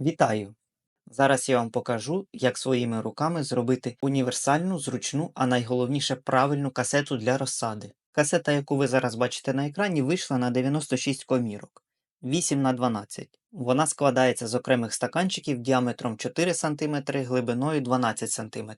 Вітаю! Зараз я вам покажу, як своїми руками зробити універсальну, зручну, а найголовніше правильну касету для розсади. Касета, яку ви зараз бачите на екрані, вийшла на 96 комірок 8 на 12. Вона складається з окремих стаканчиків діаметром 4 см, глибиною 12 см.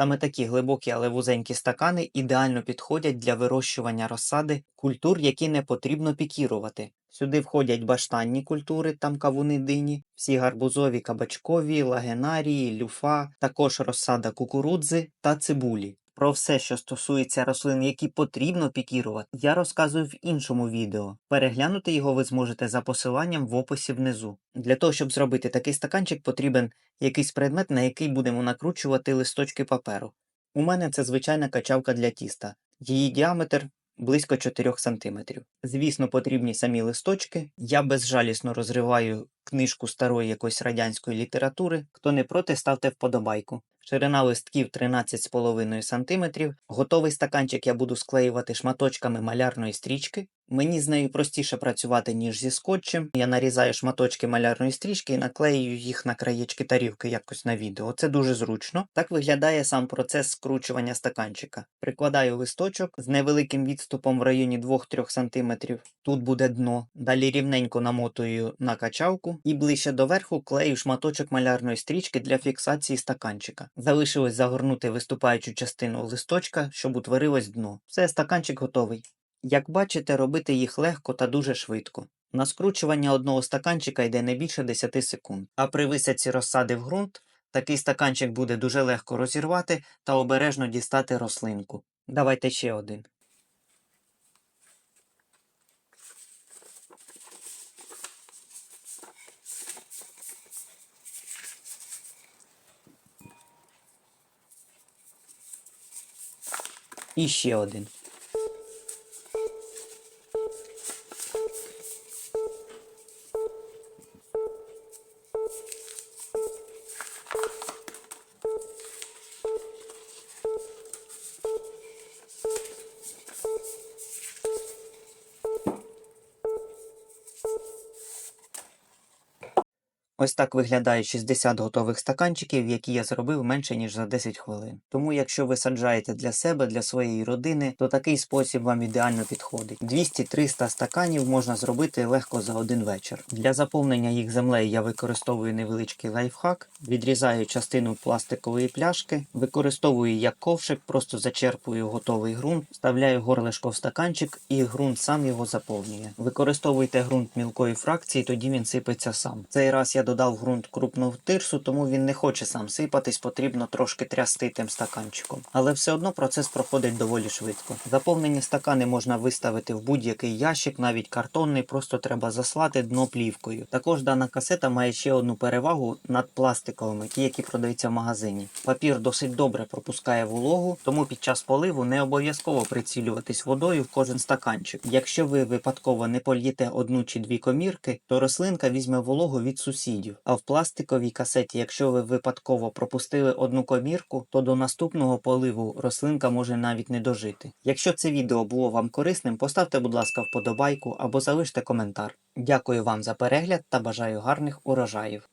Саме такі глибокі, але вузенькі стакани ідеально підходять для вирощування розсади культур, які не потрібно пікірувати. Сюди входять баштанні культури, там кавуни дині, всі гарбузові, кабачкові, лагенарії, люфа, також розсада кукурудзи та цибулі. Про все, що стосується рослин, які потрібно пікірувати, я розказую в іншому відео. Переглянути його ви зможете за посиланням в описі внизу. Для того, щоб зробити такий стаканчик, потрібен якийсь предмет, на який будемо накручувати листочки паперу. У мене це звичайна качавка для тіста. Її діаметр близько 4 см. Звісно, потрібні самі листочки. Я безжалісно розриваю книжку старої якоїсь радянської літератури. Хто не проти, ставте вподобайку. Ширина листків 13,5 см. Готовий стаканчик я буду склеювати шматочками малярної стрічки. Мені з нею простіше працювати, ніж зі скотчем. Я нарізаю шматочки малярної стрічки і наклею їх на краєчки тарілки якось на відео. Це дуже зручно. Так виглядає сам процес скручування стаканчика. Прикладаю листочок з невеликим відступом в районі 2-3 см. Тут буде дно. Далі рівненько намотую на качавку і ближче до верху клею шматочок малярної стрічки для фіксації стаканчика. Залишилось загорнути виступаючу частину листочка, щоб утворилось дно. Все, стаканчик готовий. Як бачите, робити їх легко та дуже швидко. На скручування одного стаканчика йде не більше 10 секунд. А при висадці розсади в ґрунт такий стаканчик буде дуже легко розірвати та обережно дістати рослинку. Давайте ще один. І ще один. Ось так виглядає 60 готових стаканчиків, які я зробив менше ніж за 10 хвилин. Тому, якщо ви саджаєте для себе, для своєї родини, то такий спосіб вам ідеально підходить. 200-300 стаканів можна зробити легко за один вечір. Для заповнення їх землею я використовую невеличкий лайфхак, відрізаю частину пластикової пляшки, використовую як ковшик, просто зачерпую готовий ґрунт, вставляю горлишко в стаканчик і ґрунт сам його заповнює. Використовуйте ґрунт мілкої фракції, тоді він сипеться сам. Цей раз я додав ґрунт крупного тирсу, тому він не хоче сам сипатись, потрібно трошки трясти тим стаканчиком. Але все одно процес проходить доволі швидко. Заповнені стакани можна виставити в будь-який ящик, навіть картонний, просто треба заслати дно плівкою. Також дана касета має ще одну перевагу над пластиковими, ті, які продаються в магазині. Папір досить добре пропускає вологу, тому під час поливу не обов'язково прицілюватись водою в кожен стаканчик. Якщо ви випадково не польєте одну чи дві комірки, то рослинка візьме вологу від сусідів. А в пластиковій касеті, якщо ви випадково пропустили одну комірку, то до наступного поливу рослинка може навіть не дожити. Якщо це відео було вам корисним, поставте, будь ласка, вподобайку або залиште коментар. Дякую вам за перегляд та бажаю гарних урожаїв.